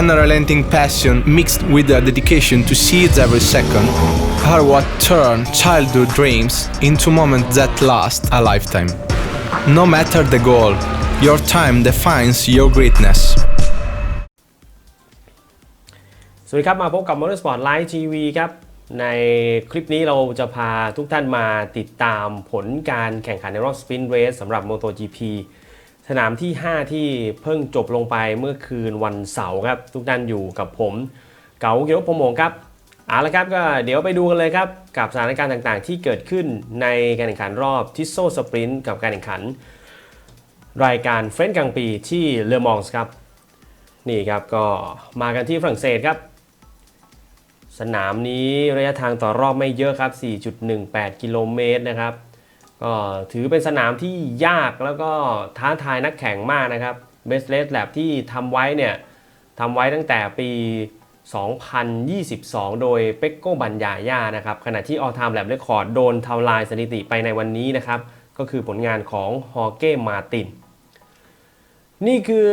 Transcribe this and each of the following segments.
unrelenting passion mixed with a dedication to seize every second are what turn childhood dreams into moments that last a lifetime. No matter the goal, your time defines your greatness. สวัสดีครับ มาพบกับ Motorsport Live TV ครับ ในคลิปนี้เราจะพาทุกท่านมาติดตามผลการแข่งขันในรอบสปินเรสสำหรับ MotoGP สนามที่ 5 ที่เพิ่งจบลงไปเมื่อคืนวันเสาร์ครับ ทุกท่านอยู่กับผม เก๋าเกียวพรหมงครับเอาละครับก็เดี๋ยวไปดูกันเลยครับ กับสถานการณ์ต่างๆ ที่เกิดขึ้นในการแข่งขันรอบทิสโซสปรินต์กับการแข่งขัน รายการเฟรนซ์กลางปีที่เลอมองส์ครับ นี่ครับก็มากันที่ฝรั่งเศสครับ สนามนี้ระยะทางต่อรอบไม่เยอะครับ 4.18 กิโลเมตรนะครับ ก็ถือเป็นสนามที่ยากแล้วก็ท้าทายนักแข่งมากนะครับ Best r a c e Lab ที่ทำไว้เนี่ยทำไว้ตั้งแต่ปี 2022 โดยเป็กโกบัญญาย่านะครับ ขณะที่ All Time Lab Record โดนทำลายสถิติไปในวันนี้นะครับ ก็คือผลงานของฮอเก้มาติน นี่คือ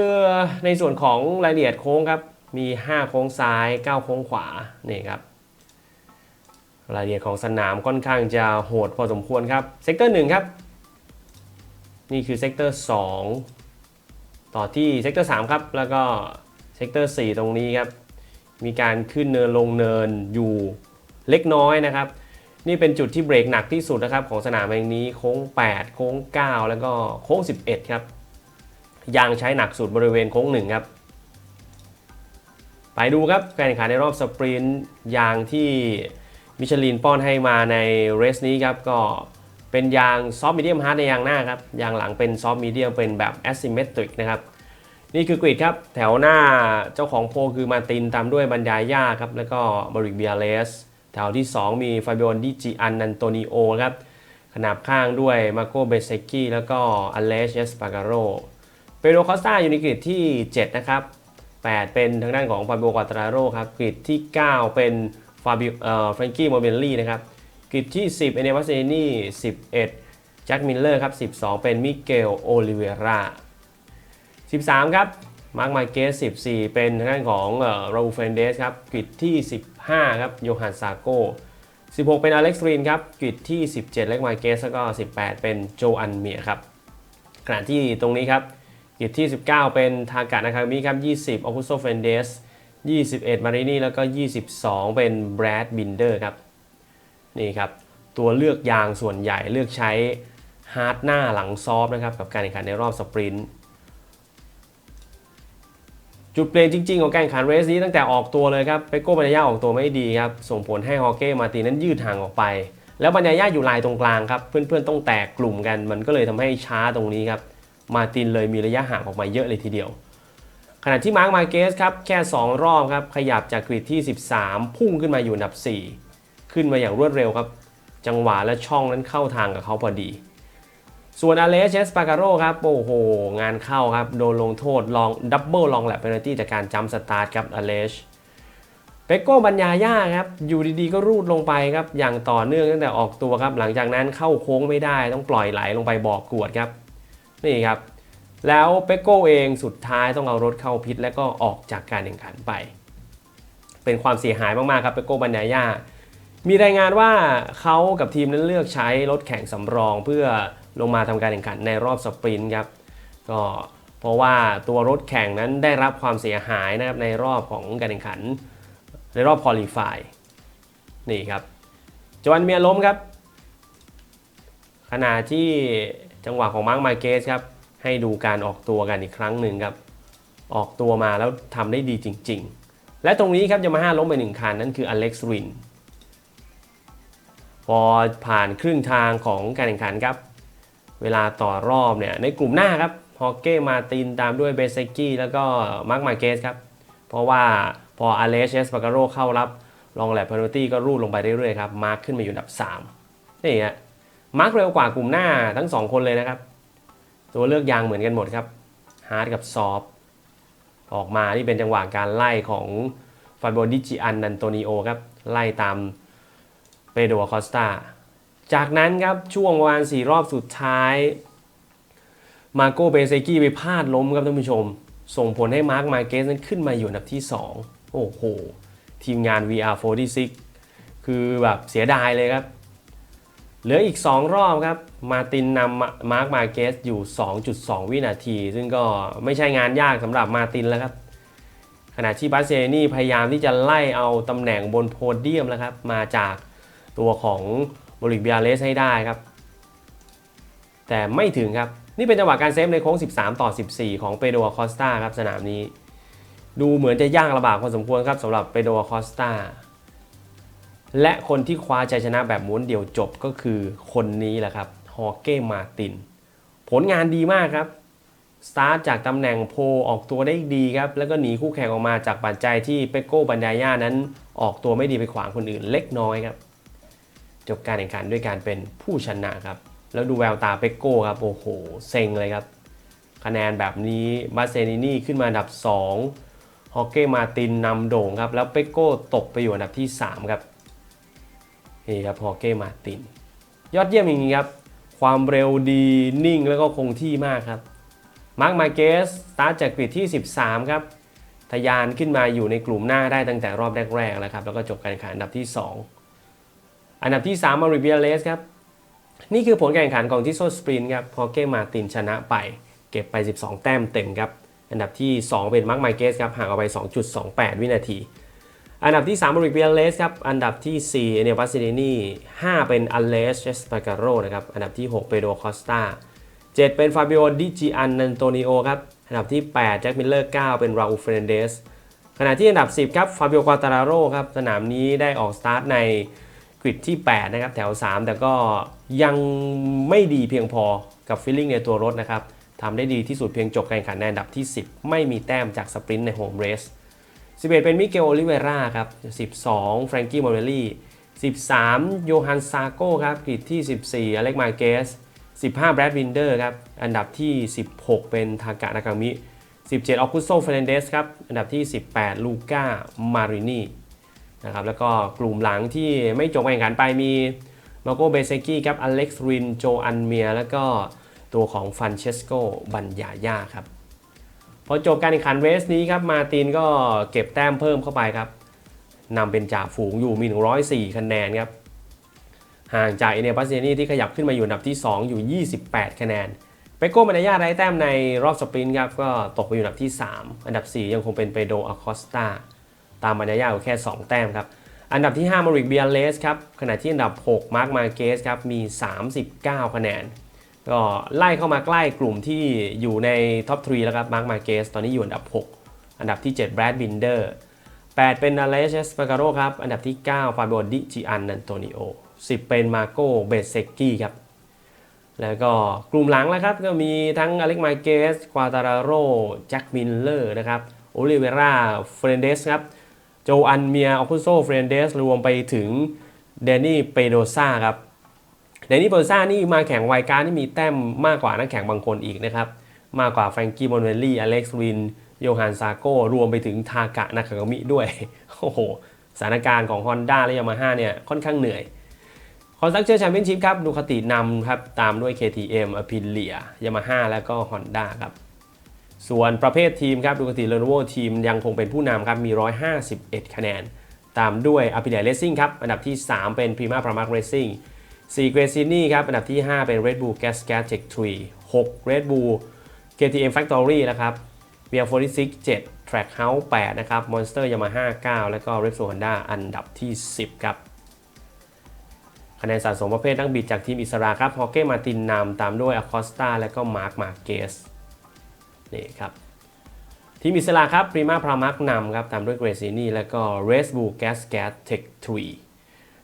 ในส่วนของรายละเอียดโค้งครับ มี 5 โค้งซ้าย 9 โค้งขวา นี่ครับ รายละเอียดของสนามค่อนข้างจะโหดพอสมควรครับ เซกเตอร์1ครับ นี่คือเซกเตอร์2ต่อที่เซกเตอร์3ครับ แล้วก็เซกเตอร์4ตรงนี้ครับ มีการขึ้นเนินลงเนินอยู่เล็กน้อยนะครับ นี่เป็นจุดที่เบรกหนักที่สุดนะครับของสนามแห่งนี้โค้ง 8 โค้ง 9 แล้วก็โค้ง 11 ครับ ยางใช้หนักสุดบริเวณโค้ง1ครับ ไปดูครับการแข่งขันในรอบสปรินต์ยางที่ มิชลินป้อนให้มาในเรสนี้ครับก็เป็นยางซอฟต์มีเดียมฮาร์ดในยางหน้าครับยางหลังเป็นซอฟต์มีเดียมเป็นแบบ asymmetric นะครับนี่คือกริดครับ แถวหน้าเจ้าของโพลคือมาตินตามด้วยบรรยายย่าครับ แล้วก็มาริกเบียเลส แถวที่ 2 มีฟาบิโอนดิจิอันนันโตนิโอครับ ขนาบข้างด้วยมาโกเบเซกี้แล้วก็อเลชเอสปาการโรเปโดคอสตาอยู่ในกริดที่ 7 นะครับ 8 เป็นทางด้านของฟาบิโอกวาตราโรครับ กริดที่ 9 เป็น ฟาบิเอ่อแฟรงกี้โมเบลลี่นะครับกริดที่ 10 เอเนวัสเซนี่11แจ็คมิลเลอร์ครับ 12 เป็นมิเกลโอลิเวรา13 ครับมาร์คมาเกส14 เป็นทางด้านของราอูเฟนเดสครับกริดที่ 15 ครับโยฮันซาโก16 เป็นอเล็กซ์รีนครับกริดที่ 17 เล็กมาเกสแล้วก็ 18 เป็นโจอันเมียครับขณะที่ตรงนี้ครับกริดที่ 19 เป็นทากานาคามิครับ 20ออคุโซเฟนเดส 21 มารินี่แล้วก็ 22 เป็นแบรดบินเดอร์ครับ นี่ครับ ตัวเลือกยางส่วนใหญ่เลือกใช้ฮาร์ดหน้าหลังซอฟนะครับ กับการแข่งขันในรอบสปรินต์จุดเปลี่ยนจริง ๆ ของการแข่งขันเรสนี้ตั้งแต่ออกตัวเลยครับเปโก้บัญญาออกตัวไม่ดีครับ ส่งผลให้ฮอเก้มาตินนั้นยืดห่างออกไป แล้วบัญญาอยู่ลายตรงกลางครับ เพื่อนๆต้องแตกกลุ่มกัน มันก็เลยทำให้ช้าตรงนี้ครับ มาตินเลยมีระยะห่างออกมาเยอะเลยทีเดียว ขณะที่มาร์คมาเกสครับแค่ 2 รอบครับขยับจากกริดที่ 13 พุ่งขึ้นมาอยู่อันดับ 4 ขึ้นมาอย่างรวดเร็วครับ จังหวะและช่องนั้นเข้าทางกับเขาพอดี ส่วนอเลสเชสปาการโรครับโอ้โห งานเข้าครับ โดนลงโทษลองดับเบิลลองแลบเพนตี้จากการจัมสตาร์ทครับอเลชเปโก้บัญญาย่าครับอยู่ดีๆก็รูดลงไปครับอย่างต่อเนื่องตั้งแต่ออกตัวครับหลังจากนั้นเข้าโค้งไม่ได้ต้องปล่อยไหลลงไปบอกกวดครับนี่ครับ แล้วเปโก้เองสุดท้ายต้องเอารถเข้าพิษ และก็ออกจากการแข่งขันไป เป็นความเสียหายมากๆครับเปโก้บัญญาย่ามีรายงานว่าเขากับทีมนั้นเลือกใช้รถแข่งสำรองเพื่อลงมาทำการแข่งขันในรอบสปรินต์ครับก็เพราะว่าตัวรถแข่งนั้นได้รับความเสียหายนะครับในรอบของการแข่งขัน ในรอบคอลี่ฟายนี่ครับจวันเมียล้มครับ ขณะที่จังหวะของมาร์คมาเกสครับ ให้ดูการออกตัวกันอีกครั้งหนึ่งครับ ออกตัวมาแล้วทำได้ดีจริง ๆ และตรงนี้ครับยามาฮ่าล้มไปหนึ่งคันนั่นคืออเล็กซ์รินพอผ่านครึ่งทางของการแข่งขันครับ เวลาต่อรอบเนี่ยในกลุ่มหน้าครับฮอกเก้มาตินตามด้วยเบเซกี้แล้วก็มาร์คมาเกสครับ เพราะว่าพออาเลชเอสปาการโรเข้ารับลองแลบเพนตี้ก็รูดลงไปเรื่อยๆครับ มาร์คขึ้นมาอยู่อันดับ 3 นี่ฮะมาร์คเร็วกว่ากลุ่มหน้าทั้ง 2 คนเลยนะครับ ตัวเลือกยางเหมือนกันหมดครับฮาร์ดกับซอฟออกมาที่เป็นจังหวะการไล่ของฟาโบดิจิอันนันโตนิโอครับ ไล่ตามเปโดคอสตาจากนั้นครับ ช่วงประมาณ4รอบสุดท้าย มาโกเบเซกี้ไปพลาดล้มครับท่านผู้ชม ส่งผลให้มาร์คมาเกสนั้นขึ้นมาอยู่อันดับที่ 2 โอ้โห ทีมงาน VR46 คือแบบเสียดายเลยครับ เหลืออีก 2 รอบครับ มาตินนำมาร์คมาเกสอยู่ 2.2 วินาที ซึ่งก็ไม่ใช่งานยากสำหรับมาตินแล้วครับ ขณะที่บาเซนี่พยายามที่จะไล่เอาตำแหน่งบนโพเดียมแล้วครับ มาจากตัวของบริกเบียเลสให้ได้ครับ แต่ไม่ถึงครับ นี่เป็นจังหวะการเซฟในโค้ง 13 ต่อ 14 ของเปโดคอสตาครับสนามนี้ ดูเหมือนจะยากลำบากพอสมควรครับสำหรับเปโดคอสตา และคนที่คว้าชัยชนะแบบม้วนเดียวจบก็คือคนนี้แหละครับฮอเก้มาติน ผลงานดีมากครับ สตาร์ทจากตำแหน่งโพลออกตัวได้ดีครับ แล้วก็หนีคู่แข่งออกมาจากปัจจัยที่เปโก้บันดาย่านั้น ออกตัวไม่ดีไปขวางคนอื่นเล็กน้อยครับ จบการแข่งขันด้วยการเป็นผู้ชนะครับ แล้วดูแววตาเปโก้ครับ โอ้โห เซ็งเลยครับ คะแนนแบบนี้บาเซนินี่ขึ้นมาอันดับ 2 ฮอกเก้มาตินนำโด่งครับ แล้วเปโก้ตกไปอยู่อันดับที่ 3 ครับ นี่ครับฮอเก้มาติน ยอดเยี่ยมจริงๆครับ ความเร็วดีนิ่งแล้วก็คงที่มากครับ มาร์คมาเกสสตาร์จากกริดที่ 13 ครับ ทะยานขึ้นมาอยู่ในกลุ่มหน้าได้ตั้งแต่รอบแรกๆแล้วครับ แล้วก็จบการแข่งขันอันดับที่ 2 อันดับที่ 3 มาริเบียเลสครับ นี่คือผลการแข่งขันของทิโซสปรินครับฮอเก้มาตินชนะไป เก็บไป 12 แต้มเต็มครับ อันดับที่ 2 เป็นมาร์คมาเกสครับห่างออกไป 2.28 วินาที อันดับที่3มาริเบียเลสครับ อันดับที่4เอเนบัสซิเดนี5เป็นอัลเลสเชสปาการโรนะครับ อันดับที่ 6 เปโดคอสตา7เป็นฟาบิโอดิจิอันนันโตนิโอครับ อันดับที่ 8 แจ็คมิลเลอร์ 9 เป็นราอูเฟรนเดส ขณะที่อันดับ 10 ครับฟาบิโอควาตาราโรครับ สนามนี้ได้ออกสตาร์ทในกริดที่ 8 นะครับ แถว 3 แต่ก็ยังไม่ดีเพียงพอกับฟีลลิ่งในตัวรถนะครับทำได้ดีที่สุดเพียงจบการแข่งขันในอันดับที่ 10 ไม่มีแต้มจากสปรินต์ในโฮมเรส 11 เป็นมิเกลโอลิเวราครับ 12 แฟรงกี้มอร์เรลลี่ 13 โยฮันซาโก้ครับกริดที่ 14 อเล็กมาเกส 15 แบรดวินเดอร์ครับ อันดับที่ 16 เป็นทากะนากามิ 17 ออกุโซเฟรนเดสครับ อันดับที่ 18 ลูก้า มารินีนะครับ แล้วก็กลุ่มหลังที่ไม่จบการแข่งขันไปมีมาโกเบเซกี้ครับ อเล็กซ์ริน โจอันเมีย แล้วก็ตัวของฟันเชสโก บัญญายาครับ พอจบการแข่งขันเรสนี้ครับมาตินก็เก็บแต้มเพิ่มเข้าไปครับนำเป็นจ่าฝูงอยู่มี 104 คะแนนครับห่างจากเอเนปัสเซนี่ที่ขยับขึ้นมาอยู่อันดับที่ 2 อยู่ 28 คะแนนเปโก้มาเนยาไร้แต้มในรอบสปรินต์ครับก็ตกไปอยู่อันดับที่ 3 อันดับ 4 ยังคงเป็นเปโดอาคอสตาตามมาเนยาอยู่แค่ 2 แต้มครับอันดับที่ 5 มาริกเบียเลสครับขณะที่อันดับ 6 มาร์คมาเกสครับมี 39 คะแนน ก็ไล่เข้ามาใกล้กลุ่มที่อยู่ในท็อป 3 แล้วครับมาร์คมาเกสตอนนี้อยู่อันดับ 6 อันดับที่ 7 แบรดบินเดอร์ 8 เป็นนาเลเชสปาการโรครับ อันดับที่ 9 ฟาบิโอดิจิอันนันโตนิโอ 10 เป็นมาโกเบเซกกี้ครับ แล้วก็กลุ่มหลังแล้วครับ ก็มีทั้งอเล็กมาเกสควาตาราโรแจ็คมิลเลอร์นะครับโอลิเวราเฟรนเดสครับโจอันเมียออคุโซเฟรนเดสรวมไปถึงเดนนี่เปโดซาครับ เดนนี่เปโดซานี่มาแข่งไวการที่มีแต้มมากกว่านักแข่งบางคนอีกนะครับ มากกว่าแฟรงกี้มอนเวลลี่อเล็กซ์วิน โยฮันซาโก้ รวมไปถึงทากะนากากามิด้วย โอ้โห สถานการณ์ของ Honda และ Yamaha เนี่ยค่อนข้างเหนื่อยคอนซักเจอร์แชมเปี้ยนชิพครับดูคตินำครับตามด้วย KTM Aprilia Yamaha แล้วก็ Honda ครับ ส่วนประเภททีมครับดูคติ Lenovo ทีมยังคงเป็นผู้นำครับมี 151 คะแนน ตามด้วย Aprilia Racing ครับ อันดับที่ 3 เป็น Prima Pramac Racing 4 Gresini ครับ อันดับที่ 5 เป็น Red Bull Gas Gas Tech 3 6 Red Bull KTM Factory นะครับ VR46 7 Trackhouse 8 นะครับ Monster Yamaha 9 แล้วก็ Repsol Honda อันดับที่ 10 ครับ คะแนนสะสมประเภทนักบิดจากทีมอิสระครับฮอเก้มาตินนำตามด้วยอคอสตาและก็มาร์คมาเกสนี่ครับทีมอิสระครับ ปริมาพรามักนำครับ ตามด้วยเกรซินี่ และก็เรสบูแกสแกสเทคทรี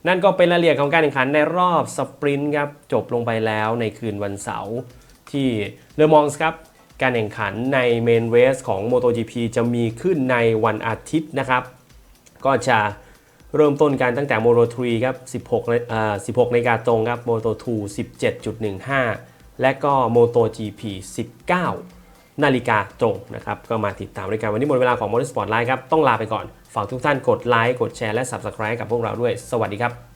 นั่นก็เป็นรายละเอียดของการแข่งขันในรอบสปรินต์ครับจบลงไปแล้วในคืนวันเสาร์ที่เลอมองส์ครับการแข่งขันในเมนเรสของ MotoGP จะมีขึ้นในวันอาทิตย์นะครับ ก็จะเริ่มต้นกันตั้งแต่ Moto 3ครับ 16เอ่อ16นาฬิกาตรงครับ Moto 2 17.15 และก็ Moto GP 19 นาฬิกาตรงนะครับ ก็มาติดตามรายการวันนี้หมดเวลาของ Motorsport Live ครับ ต้องลาไปก่อน ฝากทุกท่านกดไลค์ กดแชร์ และ Subscribe กับพวกเราด้วย สวัสดีครับ